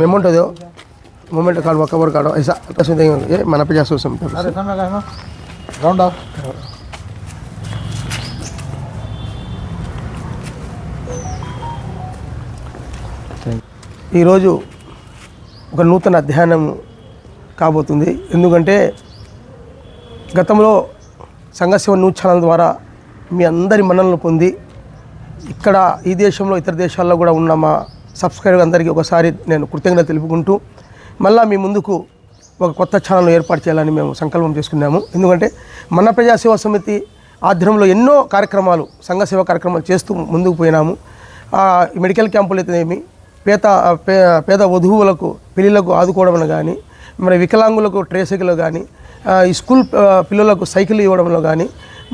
మేముంటుందో. Moment కాడు ఒక్క ఊరు కాడు. ఐసా ఏ మన పిజా చూసాం రౌండ్. ఈరోజు ఒక నూతన అధ్యయనం కాబోతుంది. ఎందుకంటే గతంలో సంఘశివ న్యూస్ ఛానల్ ద్వారా మీ అందరి మన్నలను పొంది ఇక్కడ ఈ దేశంలో ఇతర దేశాల్లో కూడా ఉన్న మా సబ్స్క్రైబర్ అందరికీ ఒకసారి నేను కృతజ్ఞత తెలుపుకుంటూ మళ్ళా మీ ముందుకు ఒక కొత్త ఛానల్ ఏర్పాటు చేయాలని మేము సంకల్పం చేసుకున్నాము. ఎందుకంటే మన ప్రజాసేవ సమితి ఆధ్వర్యంలో ఎన్నో కార్యక్రమాలు సంఘ సేవ కార్యక్రమాలు చేస్తూ ముందుకు పోయినాము. ఈ మెడికల్ క్యాంపులు అయితేనేమి పేద పే పేద వధువులకు పెళ్ళిళ్ళకు ఆదుకోవడం కానీ మరి వికలాంగులకు ట్రేసైకిల్ కానీ ఈ స్కూల్ పిల్లలకు సైకిల్ ఇవ్వడంలో కానీ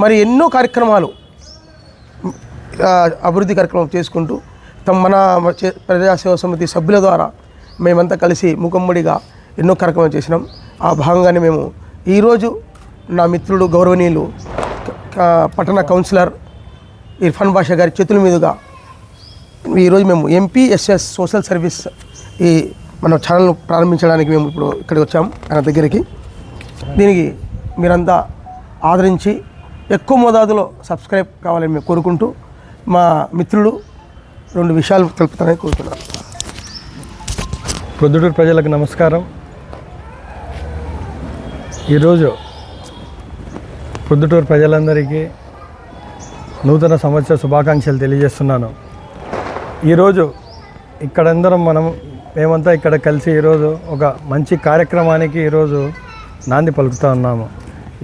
మరి ఎన్నో కార్యక్రమాలు అభివృద్ధి కార్యక్రమం చేసుకుంటూ తమ మన చే- ప్రజాసేవ సమితి సభ్యుల ద్వారా మేమంతా కలిసి ముఖమ్మడిగా ఎన్నో కార్యక్రమాలు చేసినాం. ఆ భాగంగానే మేము ఈరోజు నా మిత్రుడు గౌరవనీయులు పట్టణ కౌన్సిలర్ ఇర్ఫాన్ బాషా గారి చేతుల మీదుగా ఈరోజు మేము ఎంపీఎస్ఎస్ సోషల్ సర్వీస్ ఈ మన ఛానల్ను ప్రారంభించడానికి మేము ఇప్పుడు ఇక్కడికి వచ్చాం ఆయన దగ్గరికి. దీనికి మీరంతా ఆదరించి ఎక్కువ మోతాదులో సబ్స్క్రైబ్ కావాలని మేము కోరుకుంటూ మా మిత్రుడు రెండు విషయాలు తెలుపుతానని కోరుతున్నాను. ప్రొద్దుటూరు ప్రజలకు నమస్కారం. ఈరోజు ప్రొద్దుటూరు ప్రజలందరికీ నూతన సంవత్సర శుభాకాంక్షలు తెలియజేస్తున్నాను. ఈరోజు ఇక్కడందరం మనం మేమంతా ఇక్కడ కలిసి ఈరోజు ఒక మంచి కార్యక్రమానికి ఈరోజు నాంది పలుకుతా ఉన్నాము.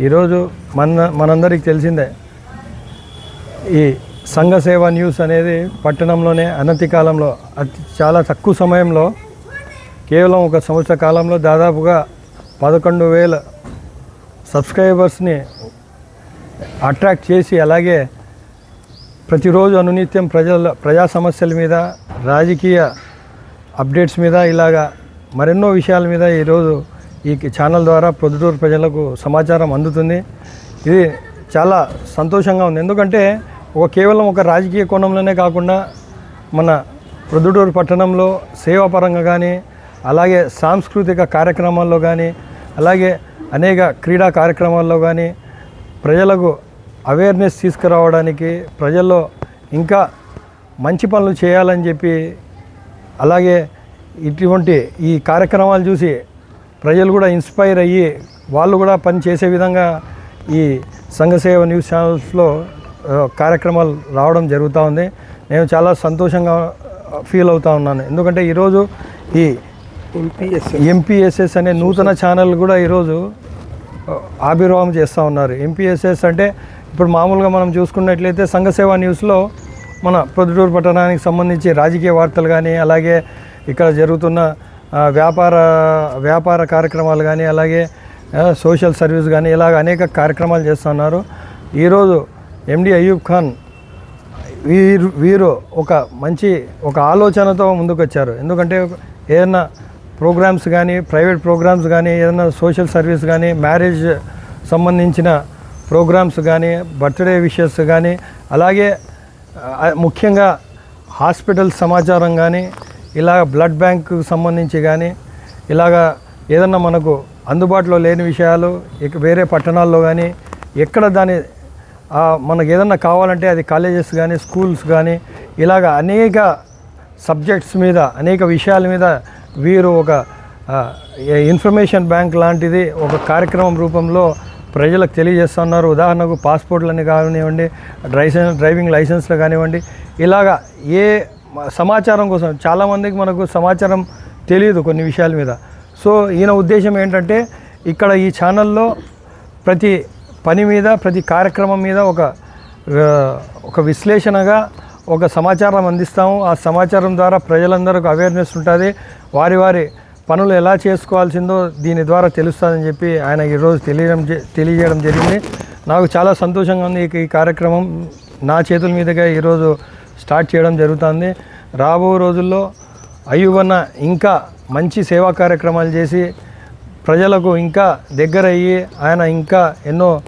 ఈరోజు మన మనందరికి తెలిసిందే ఈ సంఘ సేవ న్యూస్ అనేది పట్టణంలోనే అనతి కాలంలో అతి చాలా తక్కువ సమయంలో కేవలం ఒక సంవత్సర కాలంలో దాదాపుగా పదకొండు వేల సబ్స్క్రైబర్స్ని అట్రాక్ట్ చేసి అలాగే ప్రతిరోజు అనునిత్యం ప్రజల ప్రజా సమస్యల మీద రాజకీయ అప్డేట్స్ మీద ఇలాగా మరెన్నో విషయాల మీద ఈరోజు ఈ ఛానల్ ద్వారా ప్రొద్దుటూరు ప్రజలకు సమాచారం అందుతుంది. ఇది చాలా సంతోషంగా ఉంది. ఎందుకంటే ఒక కేవలం ఒక రాజకీయ కోణంలోనే కాకుండా మన ప్రొద్దుటూరు పట్టణంలో సేవాపరంగా కానీ అలాగే సాంస్కృతిక కార్యక్రమాల్లో కానీ అలాగే అనేక క్రీడా కార్యక్రమాల్లో కానీ ప్రజలకు అవేర్నెస్ తీసుకురావడానికి ప్రజల్లో ఇంకా మంచి పనులు చేయాలని చెప్పి అలాగే ఇటువంటి ఈ కార్యక్రమాలు చూసి ప్రజలు కూడా ఇన్స్పైర్ అయ్యి వాళ్ళు కూడా పని చేసే విధంగా ఈ సంఘసేవ న్యూస్ ఛానల్స్లో కార్యక్రమాలు రావడం జరుగుతూ ఉంది. నేను చాలా సంతోషంగా ఫీల్ అవుతా ఉన్నాను. ఎందుకంటే ఈరోజు ఈ ఎంపీఎస్ ఎంపీఎస్ఎస్ అనే నూతన ఛానల్ కూడా ఈరోజు ఆవిర్భావం చేస్తూ ఉన్నారు. ఎంపీఎస్ఎస్ అంటే ఇప్పుడు మామూలుగా మనం చూసుకున్నట్లయితే సంఘసేవ న్యూస్లో మన ప్రొద్దుటూరు పట్టణానికి సంబంధించి రాజకీయ వార్తలు కానీ అలాగే ఇక్కడ జరుగుతున్న వ్యాపార వ్యాపార కార్యక్రమాలు కానీ అలాగే సోషల్ సర్వీస్ కానీ ఇలాగ అనేక కార్యక్రమాలు చేస్తున్నారు ఈరోజు ఎండి అయ్యూబ్ ఖాన్ వీరు వీరు ఒక మంచి ఒక ఆలోచనతో ముందుకు వచ్చారు ఎందుకంటే ఏదైనా ప్రోగ్రామ్స్ కానీ ప్రైవేట్ ప్రోగ్రామ్స్ కానీ ఏదైనా సోషల్ సర్వీస్ కానీ మ్యారేజ్ సంబంధించిన ప్రోగ్రామ్స్ కానీ బర్త్డే విషెస్ కానీ అలాగే ముఖ్యంగా హాస్పిటల్ సమాచారం కానీ ఇలాగ బ్లడ్ బ్యాంకు సంబంధించి కానీ ఇలాగా ఏదన్నా మనకు అందుబాటులో లేని విషయాలు ఇక వేరే పట్టణాల్లో కానీ ఎక్కడ దాని మనకు ఏదన్నా కావాలంటే అది కాలేజెస్ కానీ స్కూల్స్ కానీ ఇలాగ అనేక సబ్జెక్ట్స్ మీద అనేక విషయాల మీద వీరు ఒక ఇన్ఫర్మేషన్ బ్యాంక్ లాంటిది ఒక కార్యక్రమం రూపంలో ప్రజలకు తెలియజేస్తున్నారు. ఉదాహరణకు పాస్పోర్ట్లని కానివ్వండి డ్రైసెన్స్ డ్రైవింగ్ లైసెన్స్లు కానివ్వండి ఇలాగా ఏ సమాచారం కోసం చాలామందికి మనకు సమాచారం తెలియదు కొన్ని విషయాల మీద. సో ఈయన ఉద్దేశం ఏంటంటే ఇక్కడ ఈ ఛానల్లో ప్రతి పని మీద ప్రతి కార్యక్రమం మీద ఒక ఒక విశ్లేషణగా ఒక సమాచారం అందిస్తాము. ఆ సమాచారం ద్వారా ప్రజలందరికీ అవేర్నెస్ ఉంటుంది. వారి వారి పనులు ఎలా చేసుకోవాల్సిందో దీని ద్వారా తెలుస్తుందని చెప్పి ఆయన ఈరోజు తెలియడం తెలియజేయడం జరిగింది. నాకు చాలా సంతోషంగా ఉంది ఈ- కార్యక్రమం నా చేతుల మీదుగా ఈరోజు స్టార్ట్ చేయడం జరుగుతుంది. రాబో రోజుల్లో అయ్యువన్న ఇంకా మంచి సేవా కార్యక్రమాలు చేసి ప్రజలకు ఇంకా దగ్గర అయ్యి ఆయన ఇంకా ఎన్నో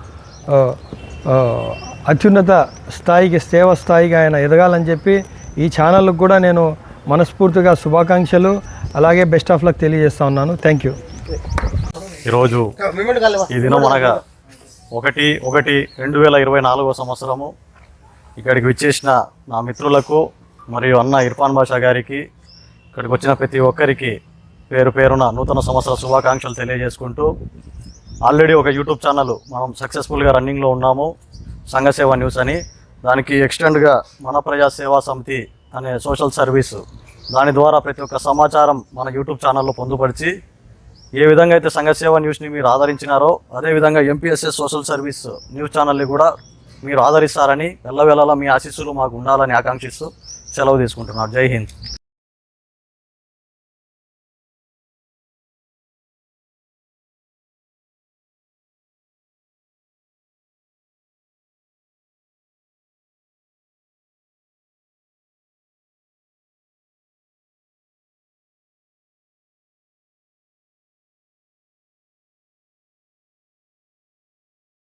అత్యున్నత స్థాయికి సేవ స్థాయికి ఆయన ఎదగాలని చెప్పి ఈ ఛానల్కి కూడా నేను మనస్ఫూర్తిగా శుభాకాంక్షలు అలాగే బెస్ట్ ఆఫ్ లక్ తెలియజేస్తా ఉన్నాను. థ్యాంక్ యూ ఈరోజు ఈ దినం అనగా ఒకటి ఒకటి రెండు వేల ఇరవై నాలుగో సంవత్సరము. ఇక్కడికి విచ్చేసిన నా మిత్రులకు మరియు అన్న ఇర్ఫాన్ బాషా గారికి ఇక్కడికి వచ్చిన ప్రతి ఒక్కరికి పేరు పేరున నూతన సంవత్సర శుభాకాంక్షలు తెలియజేసుకుంటూ ఆల్రెడీ ఒక యూట్యూబ్ ఛానల్ మనం సక్సెస్ఫుల్గా రన్నింగ్లో ఉన్నాము. సంఘసేవ న్యూస్ అని. దానికి ఎక్స్టెండ్గా మన ప్రజా సేవా సమితి అనే సోషల్ సర్వీస్ దాని ద్వారా ప్రతి ఒక్క సమాచారం మన యూట్యూబ్ ఛానల్లో పొందుపరిచి ఏ విధంగా అయితే సంఘసేవ న్యూస్ని మీరు ఆదరించినారో అదేవిధంగా ఎంపీఎస్ఎస్ సోషల్ సర్వీస్ న్యూస్ ఛానల్ని కూడా మీరు ఆదరిస్తారని వెళ్ళవేళలా మీ ఆశీస్సులు మాకు ఉండాలని ఆకాంక్షిస్తూ సెలవు తీసుకుంటున్నారు జై హింద్.